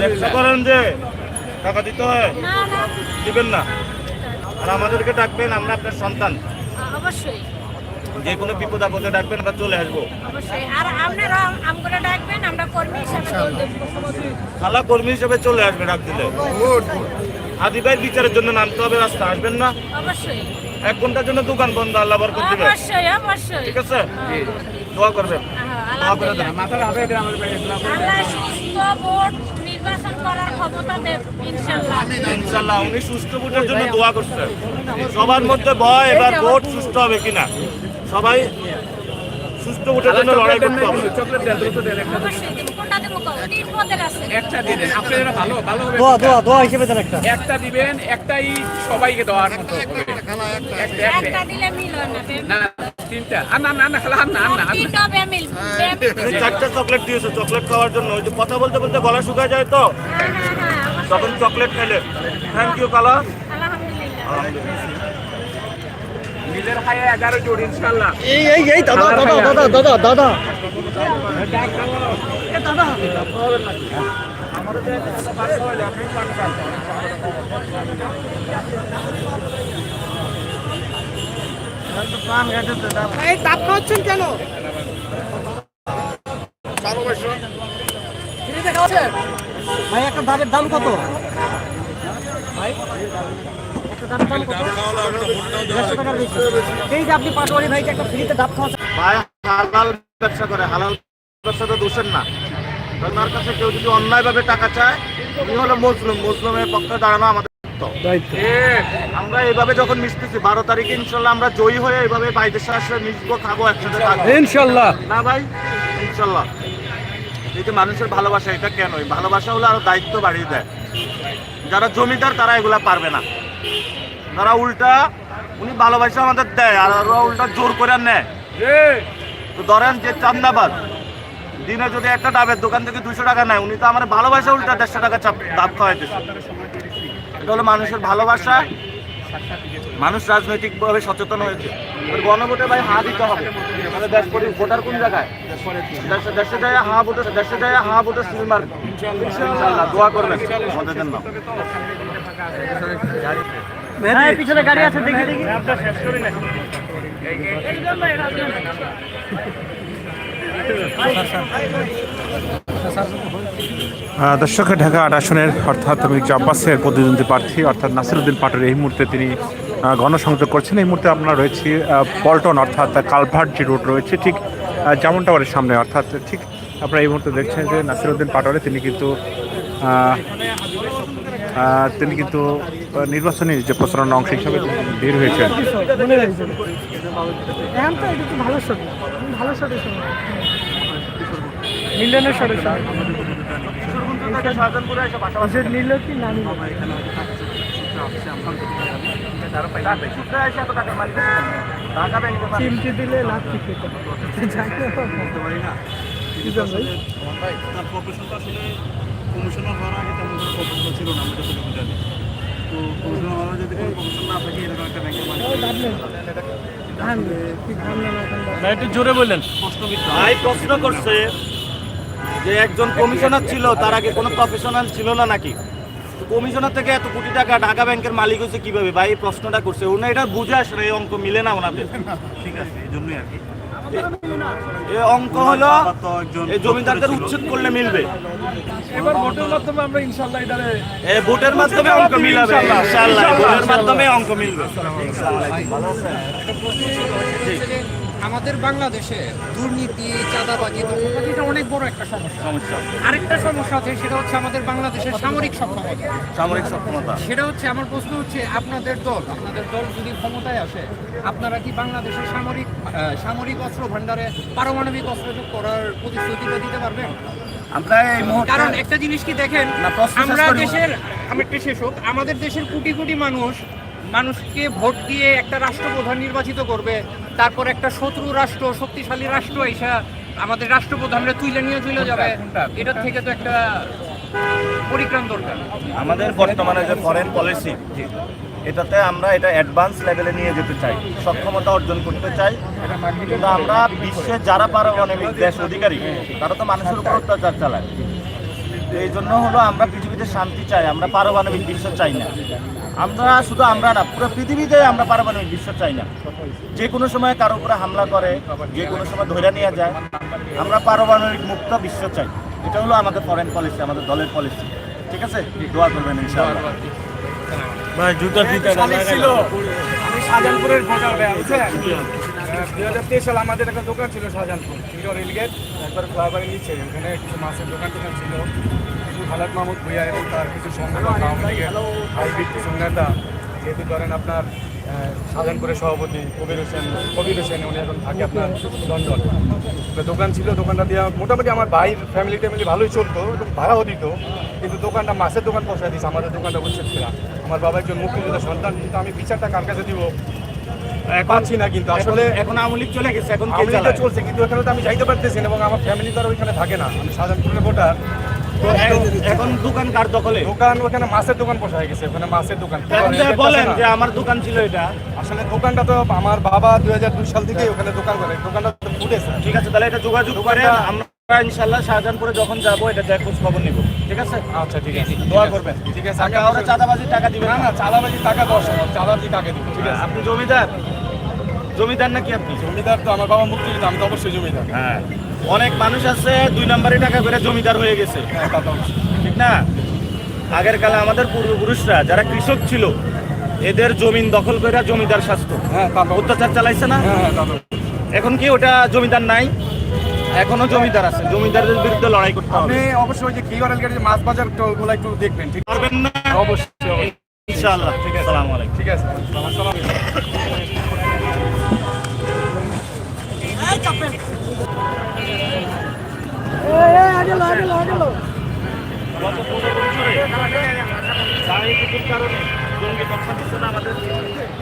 ব্যবসা করেন যে টাকা দিতে হয় না না দিবেন না। আর আমাদেরকে ডাকবেন আমরা আপনার সন্তান। অবশ্যই। যে কোনো বিপদ আপদে ডাকবেন আমরা চলে আসব। অবশ্যই। আর আপনারা আমগুলো ডাকবেন আমরা কর্মী হিসাবে খালা কর্মী হিসেবে চলে আসবে ডাক দিলে। আদি ভাই বিচারের জন্য নামতে হবে রাস্তা আসবেন না। এক ঘণ্টার জন্য দোকান বন্ধ আল্লাহ বরকত দিবে। অবশ্যই অবশ্যই। ঠিক আছে? দোয়া করবেন। আল্লাহ সুস্থ ভোট নির্বাচন করার ক্ষমতা দেব ইনশাল্লাহ ইনশাল্লাহ উনি সুস্থ ভোটের জন্য দোয়া করছেন। সবার মধ্যে ভয় এবার ভোট সুস্থ হবে কিনা? সবাই সুস্থ ভোটের জন্য লড়াই করতে হবে। একটা। অবশ্যই দেব কোনটা দেবো কও? তিন পদের আছে। একটা দিয়ে দেন আপনার এটা ভালো ভালো হবে দোয়া দোয়া দোয়া হিসেবে দেন একটা। একটা দিবেন একটাই সবাইকে দেওয়ার মতো একটা দিলে না তিনটা। আর না না না খালা আর না না আর তিনটা চারটা চকলেট দিয়েছে চকলেট খাওয়ার জন্য। ওই যে কথা বলতে বলতে গলা শুকায় যায় তো। তখন চকলেট খেলে। থ্যাংক ইউ কালা আলহামদুলিল্লাহ। নিজের খায় এগারো জোড় ইনশাল্লাহ এই এই এই দাদা দাদা দাদা দাদা দাদা। এই দাঁত খাওয়াচ্ছেন কেন? ভাই একটা ধাপের দাম কত? এই যে আপনি পাটোয়ারি ভাইকে একটা ফ্রিতে ডাব খাওয়াচ্ছেন। ভাই হালাল ব্যবসা করে হালাল ব্যবসা তো দোষের না। ওনার কাছে কেউ যদি অন্যায়ভাবে টাকা চায় উনি হলো মজলুম। মজলুমের পক্ষে দাঁড়ানো আমাদের দায়িত্ব। আমরা এইভাবে যখন মিশতেছি বারো তারিখে ইনশাল্লাহ আমরা জয়ী হয়ে এইভাবে বাইদেশে আসলে মিশবো খাব একসাথে ইনশাল্লাহ। না ভাই? ইনশাল্লাহ। এই যে মানুষের ভালোবাসা এটা কেন? ভালোবাসা হলে আরও দায়িত্ব বাড়িয়ে দেয়। যারা জমিদার তারা এগুলা পারবে না। তারা উল্টা উনি ভালোবাসা আমাদের দেয় আর ওরা উল্টা জোর করে নেয়। তো ধরেন যে চান্দাবাদ দিনে যদি একটা ডাবের দোকান থেকে দুশো টাকা নেয় উনি তো আমার ভালোবাসা উল্টা দেড়শো টাকা চাপ ডাব খাওয়াইতেছে। এটা হলো মানুষের ভালোবাসা। মানুষ রাজনৈতিকভাবে সচেতন হয়েছে। গণভোটে ভাই হা দিতে হবে। আমাদের দেশ পরি ভোটার কোন জায়গায়? দেশে দেশে যায় হা ভোটে দেশে যায় হা ভোটে ইনশাআল্লাহ দোয়া করবেন। আমাদের জন্য। হ্যাঁ পিছনে গাড়ি আছে দেখি দেখি। আহ, দর্শক ঢাকা আট আসনের অর্থাৎ মির্জা আব্বাসের প্রতিদ্বন্দ্বী প্রার্থী অর্থাৎ নাসিরুদ্দিন পাটোয়ারি এই মুহূর্তে তিনি গণসংযোগ করছেন। এই মুহূর্তে আমরা রয়েছি পল্টন অর্থাৎ কালভার্ট যে রোড রয়েছে। ঠিক যেমন টাওয়ারের সামনে অর্থাৎ ঠিক আপনারা এই মুহূর্তে দেখছেন যে নাসিরুদ্দিন পাটোয়ারি তিনি কিন্তু তিনি কিন্তু নির্বাচনী যে প্রচারণা অংশ হিসাবে বের হয়েছেন। তো ভালো ভালো শট মিলনের শট নিল কি না নিল? চিমটি দিলে লাভ ঠিক কমিশনার হওয়ার আগে তেমন কোনো প্রফেশনাল ছিল না আমাদের কোনো জানি। তো কমিশনার হওয়ার যদি কোনো প্রফেশন না থাকে এরকম একটা ব্যাংকের মালিক একটু জোরে বললেন ভাই প্রশ্ন করছে যে একজন কমিশনার ছিল তার আগে কোনো প্রফেশনাল ছিল না নাকি? তো কমিশনার থেকে এত কোটি টাকা ঢাকা ব্যাংকের মালিক হয়েছে কীভাবে? ভাই এই প্রশ্নটা করছে। উনি এটা বুঝে আসে না, এই অঙ্ক মিলে না ওনাদের। ঠিক আছে এই জন্যই আর কি। এই অঙ্ক হলো এই জমিদারদের উচ্ছেদ করলে মিলবে। এবার ভোটের মাধ্যমে আমরা ইনশাল্লাহ এটা এই ভোটের মাধ্যমে অঙ্ক মিলাবে। ইনশাআল্লাহ। ভোটের মাধ্যমে অঙ্ক মিলবে। আমাদের বাংলাদেশে দুর্নীতি চাঁদাবাজি দখলবাজি এটা অনেক বড় একটা সমস্যা। আরেকটা সমস্যা আছে সেটা হচ্ছে আমাদের বাংলাদেশের সামরিক সক্ষমতা। সামরিক সক্ষমতা। সেটা হচ্ছে আমার প্রশ্ন হচ্ছে আপনাদের দল আপনাদের দল যদি ক্ষমতায় আসে আপনারা কি বাংলাদেশের সামরিক সামরিক অস্ত্র ভান্ডারে পারমাণবিক অস্ত্র যোগ করার প্রতিশ্রুতিটা দিতে পারবেন? আমরা এই মুহূর্তে কারণ একটা জিনিস কি দেখেন আমরা দেশের আমি একটা শেষ হোক আমাদের দেশের কোটি কোটি মানুষ মানুষকে ভোট দিয়ে একটা রাষ্ট্রপ্রধান নির্বাচিত করবে। তারপর একটা শত্রু রাষ্ট্র শক্তিশালী রাষ্ট্র এসে আমাদের রাষ্ট্রপ্রধানরা তুলে নিয়ে চলে যাবে। এটার থেকে তো একটা পরিত্রাণ দরকার। আমাদের বর্তমানে যে ফরেন পলিসি এটাতে আমরা এটা অ্যাডভান্স লেভেলে নিয়ে যেতে চাই সক্ষমতা অর্জন করতে চাই। কিন্তু আমরা বিশ্বের যারা পারমাণবিক দেশ অধিকারী তারা তো মানুষের উপর অত্যাচার চালায়। এই জন্য হলো আমরা পৃথিবীতে শান্তি চাই আমরা পারমাণবিক বিশ্ব চাই না। আমরা শুধু আমরা না পুরো পৃথিবীতে আমরা পারমাণবিক বিশ্ব চাই না। যে কোনো সময় কারও উপরে হামলা করে যে কোনো সময় ধরে নিয়ে যায় আমরা পারমাণবিক মুক্ত বিশ্ব চাই। এটা হলো আমাদের ফরেন পলিসি আমাদের দলের পলিসি ঠিক আছে? দোয়া করবেন ইনশাআল্লাহ। ভাই জুতা ফিতা ছিল। আমি শাহজাহানপুরের ভোটার ভাই বুঝছেন? দুই হাজার তেইশ সালে আমাদের একটা দোকান ছিল শাহজাহানপুর রেলগেট। একবার ফ্লাইওভার নিচে ওখানে কিছু মাছের দোকান টোকান ছিল। খালাদ মাহমুদ ভুইয়া এবং তার কিছু সংগঠন আওয়ামী লীগের হাইব্রিড কিছু নেতা যেহেতু ধরেন আপনার শাহজাহানপুরের সভাপতি কবির হোসেন কবির হোসেন উনি এখন থাকে আপনার লন্ডন। দোকান ছিল দোকানটা দিয়ে মোটামুটি আমার ভাইয়ের ফ্যামিলি ট্যামিলি ভালোই চলতো এবং ভাড়াও দিত কিন্তু দোকানটা মাছের দোকান বসায় দিয়েছে আমাদের দোকানটা উচ্ছেদ ফেরা আমার বাবা একজন মুক্তিযোদ্ধা সন্তান কিন্তু আমি বিচারটা কার কাছে দিব? পাচ্ছি না কিন্তু আসলে এখন আওয়ামী লীগ চলে গেছে এখন? চলছে কিন্তু এখানে তো আমি যাইতে পারতেছি না এবং আমার ফ্যামিলি তো আর ওইখানে থাকে না। আমি শাহজাহানপুরের ভোটার এখন- দোকান কার দখলে? দোকান ওখানে মাছের দোকান বসা হয়ে গেছে ওখানে মাছের দোকান। বলেন যে আমার দোকান ছিল এটা। আসলে দোকানটা তো আমার বাবা দুই হাজার দুই সাল থেকে ওখানে দোকান করে দোকানটা তো ফুটেছে। ঠিক আছে তাহলে এটা যোগাযোগ করে আমরা ইনশাল্লাহ শাহজাহানপুরে যখন যাব এটা দেখ খোঁজ খবর নিব। ঠিক আছে? আচ্ছা ঠিক আছে। দোয়া করবেন। ঠিক আছে আর কাউরে চাঁদাবাজি টাকা দিবেন না না চালাবাজি টাকা দশ চালাবাজি টাকা দিব। ঠিক আছে। আপনি জমিদার? জমিদার নাকি আপনি? জমিদার তো আমার বাবা মুক্তিযোদ্ধা আমি তো অবশ্যই জমিদার। হ্যাঁ। অনেক মানুষ আছে দুই নম্বরে টাকা করে জমিদার হয়ে গেছে। হ্যাঁ। ঠিক না? আগের কালে আমাদের পূর্বপুরুষরা যারা কৃষক ছিল এদের জমিন দখল করে জমিদার স্বাস্থ্য হ্যাঁ অত্যাচার চালাইছে না? হ্যাঁ। এখন কি ওটা জমিদার নাই? এখনও জমিদার আছে। জমিদারদের বিরুদ্ধে লড়াই করতে হবে। আপনি অবশ্যই যে কি অরেল গেটে যে মাছ বাজার ওগুলো একটু দেখবেন ঠিক পারবেন না? অবশ্যই। ইনশাআল্লাহ। ঠিক আছে। আসসালামু আলাইকুম। ঠিক আছে। আসসালাম রাজনীতির কারণে জঙ্গি পক্ষ দিচ্ছে না আমাদের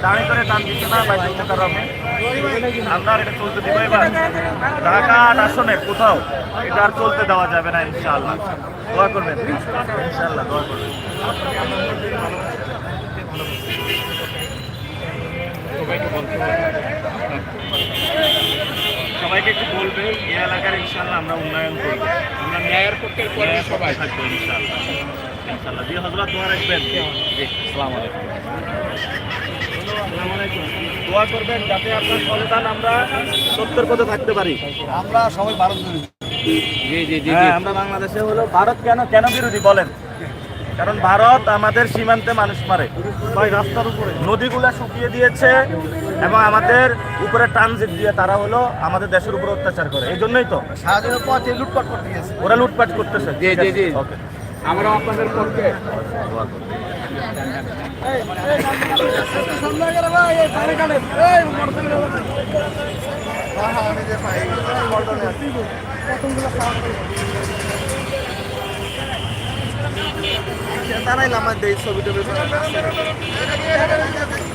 দাঁড়ি করে দিচ্ছে না বা বিভিন্ন কারণে আর এটা চলতে দিব এবার ঢাকা আসনের কোথাও এটা আর চলতে দেওয়া যাবে না ইনশাআল্লাহ দোয়া করবেন ইনশাআল্লাহ দোয়া করবেন সবাইকে একটু বলবে এই এলাকার ইনশাআল্লাহ আমরা উন্নয়ন করব। আমরা ন্যায়ের পক্ষে সবাই থাকব ইনশাআল্লাহ। ইনশাআল্লাহ। জি হজরত দোয়া রাখবেন। জি আসসালামু আলাইকুম। দোয়া করবেন যাতে আপনার সন্তান আমরা সত্যের পথে থাকতে পারি। আমরা সবাই ভারত জি জি জি হ্যাঁ আমরা বাংলাদেশে হলো ভারত কেন কেন বিরোধী বলেন? কারণ ভারত আমাদের সীমান্তে মানুষ মারে। রাস্তার উপরে। নদীগুলা শুকিয়ে দিয়েছে। এবং আমাদের উপরে ট্রানজিট দিয়ে তারা হলো আমাদের দেশের উপর অত্যাচার করে। এই জন্যই তো। সারাদিনের পথে লুটপাট করতে গেছে ওরা লুটপাট করতেছে। জি, জি, জি। ওকে। আমরা আপনাদের পক্ষে। তারাইলাম আমার দেশ ছবি টবি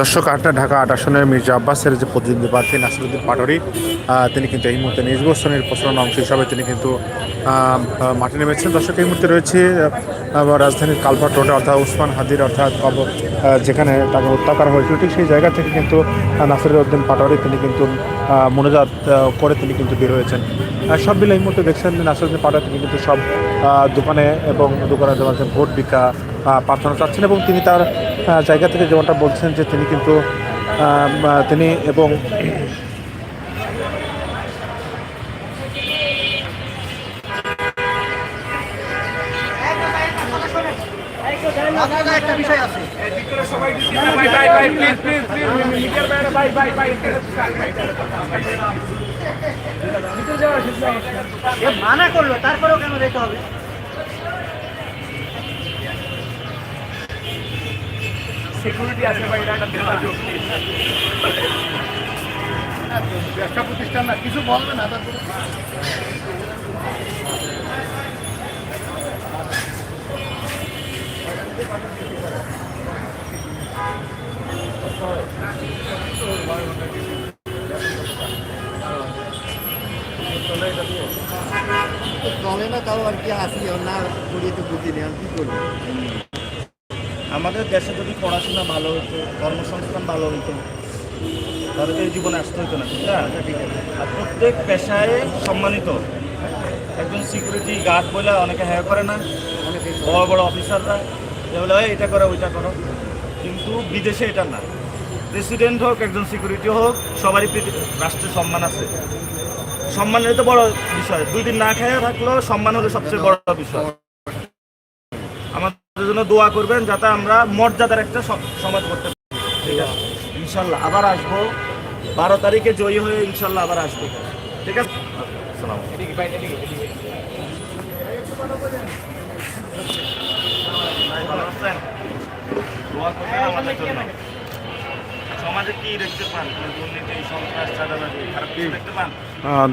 দর্শক, আটটা ঢাকা আট আসনের মির্জা আব্বাসের যে প্রতিদ্বন্দ্বী প্রার্থী নাসিরুদ্দিন পাটরি তিনি কিন্তু এই মুহূর্তে নির্বাচনের প্রচারণা অংশ হিসাবে তিনি কিন্তু মাঠে নেমেছেন। দর্শক, এই মুহূর্তে রয়েছে রাজধানীর কালভার্ট রোডে অর্থাৎ উসমান হাদির অর্থাৎ যেখানে তাকে হত্যা করা হয়েছিল, ঠিক সেই জায়গা থেকে কিন্তু নাসিরুদ্দিন পাটোয়ারি, তিনি কিন্তু মনোজাত করে তিনি কিন্তু বের হয়েছেন। সব মিলে এই মুহূর্তে দেখছেন নাসিরুদ্দিন পাটোয়ারি তিনি কিন্তু সব দোকানে এবং দোকানে যেমন ভোট ভিক্ষা প্রার্থনা চাচ্ছেন এবং তিনি তার জায়গা থেকে যেমনটা বলছেন যে তিনি কিন্তু তিনি এবং একটা বিষয় আছে। মানা করল, তারপরেও কেন যেতে হবে? সিকিউরিটি আছে ভাই ব্যবসা প্রতিষ্ঠান না, কিছু বলবে না, তারপরে চলে না তাও আর কি আসি না তো বুঝি নেই কি করব আমাদের দেশে যদি পড়াশোনা ভালো হতো কর্মসংস্থান ভালো হতো তাহলে তো এই জীবনে আসতে হতো না ঠিক না? আর প্রত্যেক পেশায় সম্মানিত। একজন সিকিউরিটি গার্ড বলে অনেকে হ্যাঁ করে না বড় বড় অফিসাররা যে বলে এটা করো, ওইটা করো। কিন্তু বিদেশে এটা না। প্রেসিডেন্ট হোক, একজন সিকিউরিটি হোক, সবারই রাষ্ট্রের সম্মান আছে। সম্মানের তো বড় বিষয়। দুই দিন না খাইয়া থাকলেও সম্মান হলো সবচেয়ে বড় বিষয়। আমাদের জন্য দোয়া করবেন যাতে আমরা মর্যাদার একটা সমাজ করতে পারি। ঠিক আছে? ইনশাল্লাহ আবার আসব। বারো তারিখে জয়ী হয়ে ইনশাল্লাহ আবার আসব। ঠিক আছে? আসসালামু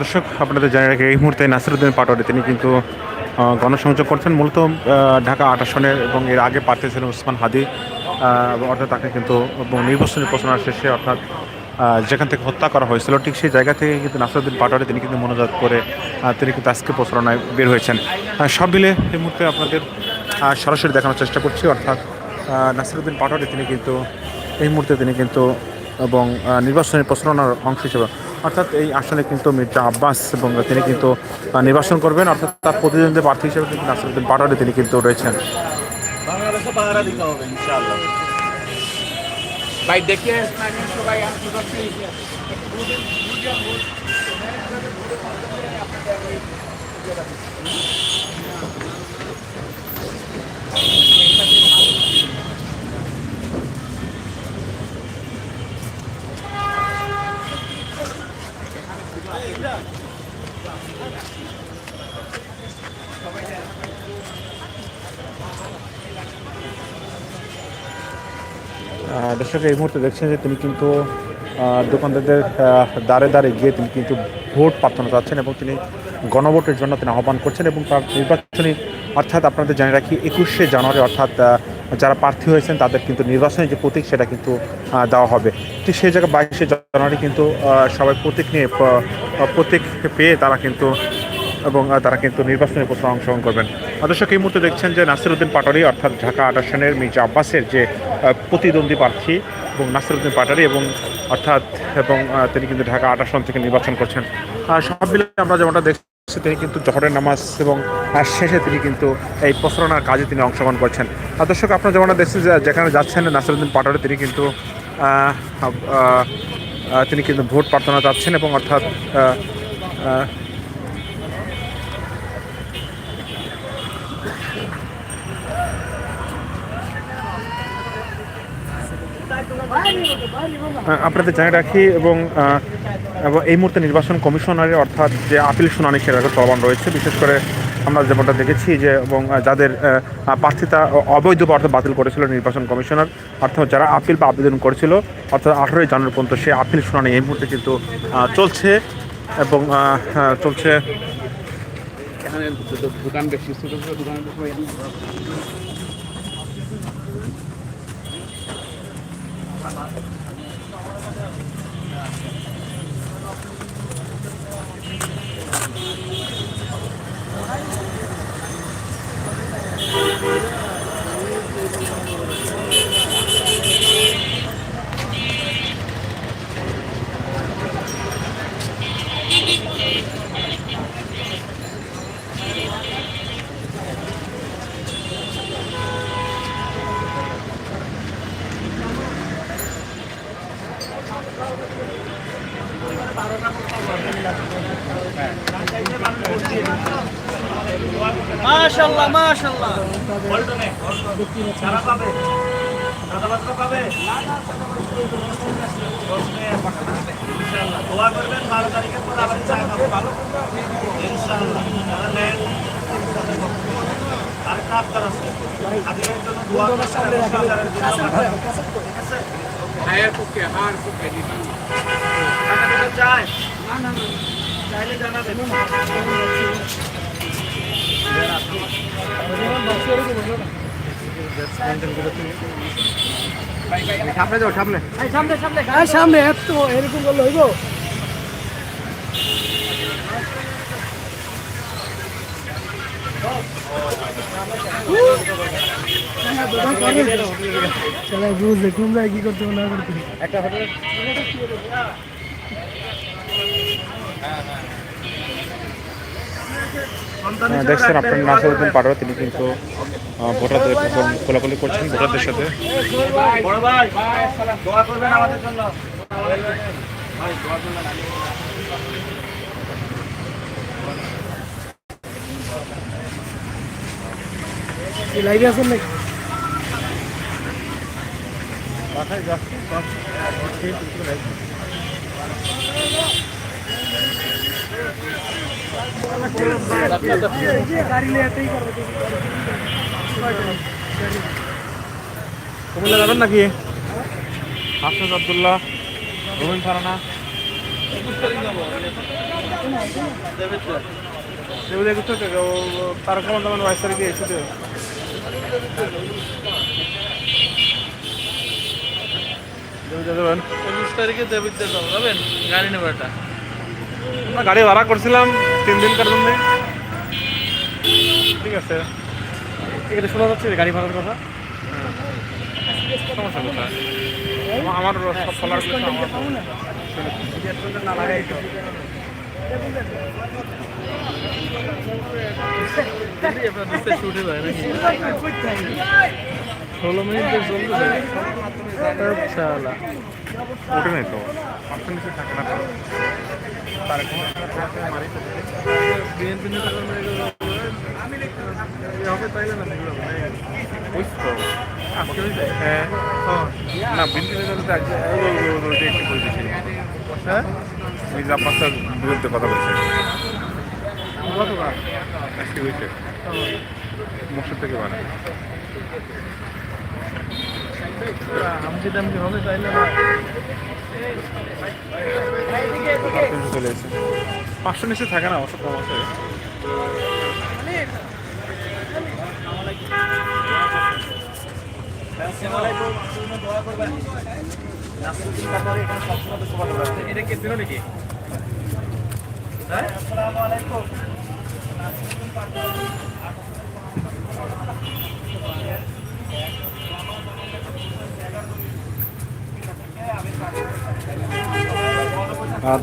দর্শক, আপনাদের জানিয়ে রাখি, এই মুহূর্তে নাসিরুদ্দিন পাটোয়ারি। তিনি কিন্তু গণসংযোগ করছেন। মূলত ঢাকা আট এবং এর আগে প্রার্থী ছিলেন উসমান হাদি। অর্থাৎ তাকে কিন্তু নির্বাচনী প্রচারণা শেষে, অর্থাৎ যেখান থেকে হত্যা করা হয়েছিল, ঠিক সেই জায়গা থেকে কিন্তু নাসিরুদ্দিন পাটোয়ারি, তিনি কিন্তু মনোজাত করে তিনি কিন্তু আজকে প্রচারণায় বের হয়েছেন। সব মিলে এই মুহূর্তে আপনাদের সরাসরি দেখানোর চেষ্টা করছি। অর্থাৎ নাসিরুদ্দিন পাটোয়ারি, তিনি কিন্তু এই মুহূর্তে তিনি কিন্তু এবং নির্বাচনের প্রচারণার অংশ হিসেবে, অর্থাৎ এই আসনে কিন্তু মির্জা আব্বাস এবং তিনি কিন্তু নির্বাচন করবেন। অর্থাৎ তার প্রতিদ্বন্দ্বী প্রার্থী হিসেবে কিন্তু নাসিরুদ্দিন পাটোয়ারি তিনি কিন্তু রয়েছেন। ভাই, দেখে। সবাই দর্শক, এই মুহূর্তে দেখছেন যে তিনি কিন্তু দোকানদারদের দ্বারে দ্বারে গিয়ে তিনি কিন্তু ভোট প্রার্থনা চাচ্ছেন এবং তিনি গণভোটের জন্য তিনি আহ্বান করছেন এবং তার নির্বাচনী অর্থাৎ আপনাদের জানিয়ে রাখি, একুশে জানুয়ারি অর্থাৎ যারা প্রার্থী হয়েছেন, তাদের কিন্তু নির্বাচনী যে প্রতীক সেটা কিন্তু দেওয়া হবে। ঠিক সেই জায়গায় বাইশে জানুয়ারি কিন্তু সবাই প্রতীক নিয়ে প্রতীক পেয়ে তারা কিন্তু, এবং তারা কিন্তু নির্বাচনী প্রচারে অংশগ্রহণ করবেন। দর্শক, এই মুহূর্তে দেখছেন যে নাসিরুদ্দিন পাটারি অর্থাৎ ঢাকা আট মির্জা আব্বাসের যে প্রতিদ্বন্দ্বী প্রার্থী এবং নাসিরুদ্দিন পাটারি এবং, অর্থাৎ, এবং তিনি কিন্তু ঢাকা আট থেকে নির্বাচন করছেন। সব মিলে আমরা যেমনটা দেখছি তিনি কিন্তু জহরের নামাজ এবং শেষে তিনি কিন্তু এই প্রচারণার কাজে তিনি অংশগ্রহণ করছেন। আর দর্শক, আপনার যেমন দেখছেন যে যেখানে যাচ্ছেন, নাসিরুদ্দিন পাটারে তিনি কিন্তু তিনি কিন্তু ভোট প্রার্থনা চাচ্ছেন এবং অর্থাৎ আপনাদের জানিয়ে রাখি এবং এই মুহূর্তে নির্বাচন কমিশনারের অর্থাৎ যে আপিল শুনানি সেটা চলমান রয়েছে। বিশেষ করে আমরা যেমনটা দেখেছি যে, এবং যাদের প্রার্থিতা অবৈধ অর্থ বাতিল করেছিল নির্বাচন কমিশনার, অর্থাৎ যারা আপিল বা আবেদন করেছিল, অর্থাৎ আঠারোই জানুয়ারি পর্যন্ত সেই আপিল শুনানি এই মুহূর্তে কিন্তু চলছে এবং চলছে। দোকান বেশি দোকান দোয়া করবেন বারো তারিখের পর আবার চা খাব ভালো ইনশাআল্লাহ যারা নেন আরেকটা আবদার আছে আদিলের জন্য দোয়া করবেন এবং বাজারের জন্য ঠিক আছে হায়ার পক্ষে হার পক্ষে টাকা দিতে চায় চাইলে জানাবেন সামনে যাও সামনে সামনে সামনে সামনে এত এরকম করলে হইব আহ, দেখছেন আপনার নাসিরুদ্দিন পাটোয়ারি তিনি কিন্তু ভোটারদের খোলাখুলি করছেন ভোটারদের সাথে। বড় ভাই দোয়া করবেন আমাদের জন্য লাইভে আছেন নাকি কুমিল্লা যাবেন নাকি? হাফিজ আবদুল্লাহ রবিন ফারানা। দেবদে কিছু তার কেমন তেমন বাইশ তারিখে দেবদে দেবেন পঁচিশ তারিখে দেবিদ্যা যাবেন? গাড়ি নেব একটা আমরা গাড়ি ভাড়া করছিলাম তিন দিন দিনকার জন্য ঠিক আছে। এখানে শোনা যাচ্ছে গাড়ি ভাড়ার কথা? সমস্যা কোথায়? আমা- আমার সব ফলার ষোলো মিনিট তো? চলতে ওঠে নাই তো। অপশন কিছু থাকে না না ওই একটু বলতেছি হ্যাঁ মির্জা আব্বাসের বিরুদ্ধে কথা বলছে। আজকে হয়েছে মসজিদ থেকে বানায় আমজি টামজি হবে তাইলে না তিনশো চলে এসেছে। পাঁচশো নিচে থাকে না অবশ্য কম আছে। এটা কে দিল নাকি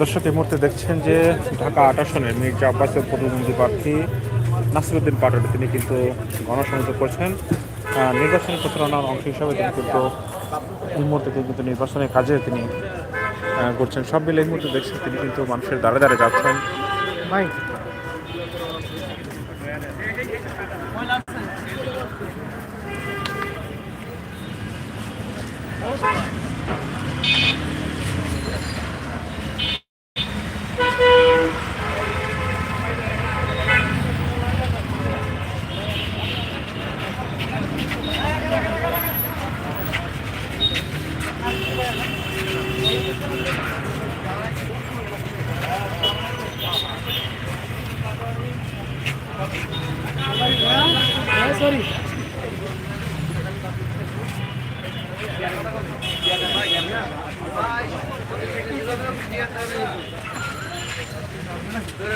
দর্শক এই মুহূর্তে দেখছেন যে ঢাকা আট আসনের মির্জা আব্বাসের প্রতিদ্বন্দ্বী প্রার্থী নাসিরুদ্দিন পাটোয়ারি, তিনি কিন্তু গণসংযোগ করছেন। নির্বাচনী প্রচারণার অংশ হিসাবে তিনি কিন্তু এই মুহূর্তে তিনি কিন্তু নির্বাচনের কাজে তিনি করছেন। সব মিলে এই মুহূর্তে দেখছেন তিনি কিন্তু মানুষের দ্বারে দ্বারে যাচ্ছেন। ভাই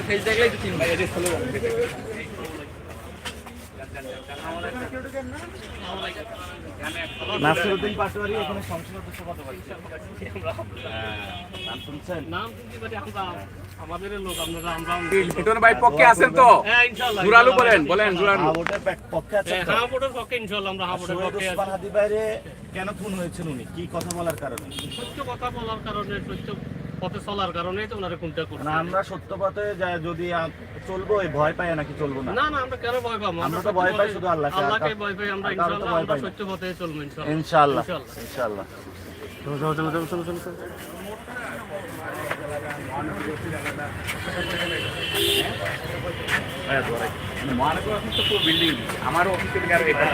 ফেস নাসিরউদ্দিন পাটোয়ারি এখানে সংসদ সদস্য পদে নাম শুনছেন? নাম শুনতে পারি আমরা আমাদের লোক আপনারা আমরা লিটন ভাই পক্ষে আছেন তো? হ্যাঁ ইনশাআল্লাহ জোরালো বলেন বলেন জোরালো। হ্যাঁ, ভোটের পক্ষে আছে হ্যাঁ ভোটের পক্ষে ইনশাআল্লাহ আমরা ভোটের পক্ষে আছি। হাদি বাইরে কেন খুন হয়েছেন উনি? কি কথা বলার কারণে? সত্য কথা বলার কারণে সত্য পথে চলার কারণে তো ওনারা কোনটা করছে। মানে আমরা সত্য পথে যা- যদি চলবো এই ভয় পাই নাকি চলবো না। না না আমরা কেন ভয় পাবো? আমরা তো ভয় পাই শুধু আল্লাহকে। আল্লাহকে ভয় পাই আমরা ইনশাআল্লাহ আমরা সত্য পথে চলবো ইনশাআল্লাহ। ইনশাআল্লাহ ইনশাআল্লাহ। ইনশাআল্লাহ। চলো চলো চলো চলো চলো চলো। চলো অফিস তো বিল্ডিং আমার অফিস থেকে আর এটা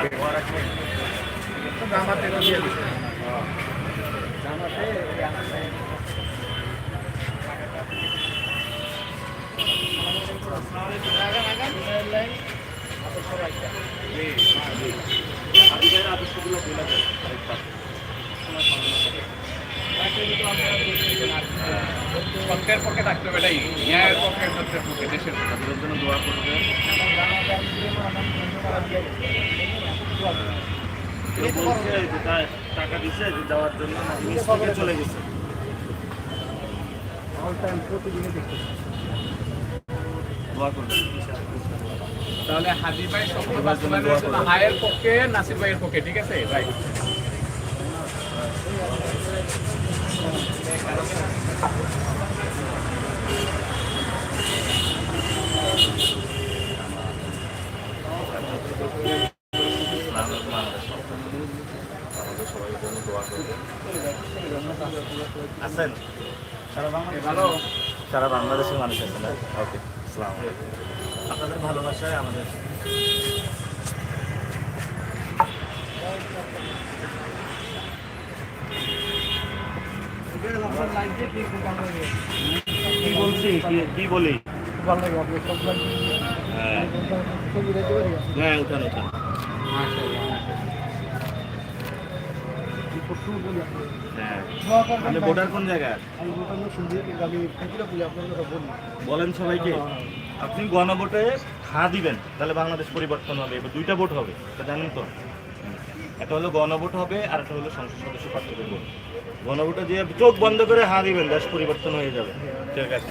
পক্ষে থাকতে হবে এটাই ন্যায়ের পক্ষে সত্যের পক্ষে দেশের তাদের জন্য দোয়া করবে। টাকা দিছে যে দেওয়ার জন্য নাকি মিস করে চলে গেছে। দোয়া করবে তাহলে হাজি ভাই বাস্তবায়নের জন্য হায়ের পক্ষে নাসির ভাইয়ের পক্ষে ঠিক আছে? ভাই আছেন? সারা বাংলাদেশের মানুষ আছেন ওকে আসসালামু আপনাদের ভালোবাসায় আমাদের। কি বলছি? কি- কি বলি? হ্যাঁ। হ্যাঁ উঠান উঠান। ভোটার কোন জায়গায়? বলেন সবাইকে আপনি গণভোটে হা দিবেন তাহলে বাংলাদেশ পরিবর্তন হবে এবার দুইটা ভোট হবে এটা জানেন তো? একটা হলো গণভোট হবে আর একটা হলো সংসদ সদস্য প্রার্থীদের ভোট। গণভোটে দিয়ে চোখ বন্ধ করে হা দিবেন দেশ পরিবর্তন হয়ে যাবে। ঠিক আছে।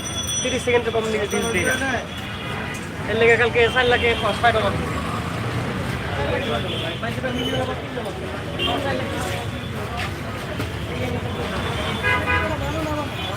তিরিশ সেকেন্ডের কম দিকে দিন দিই না এর লেগে কালকে এসআর লাগে ফাইভ আমার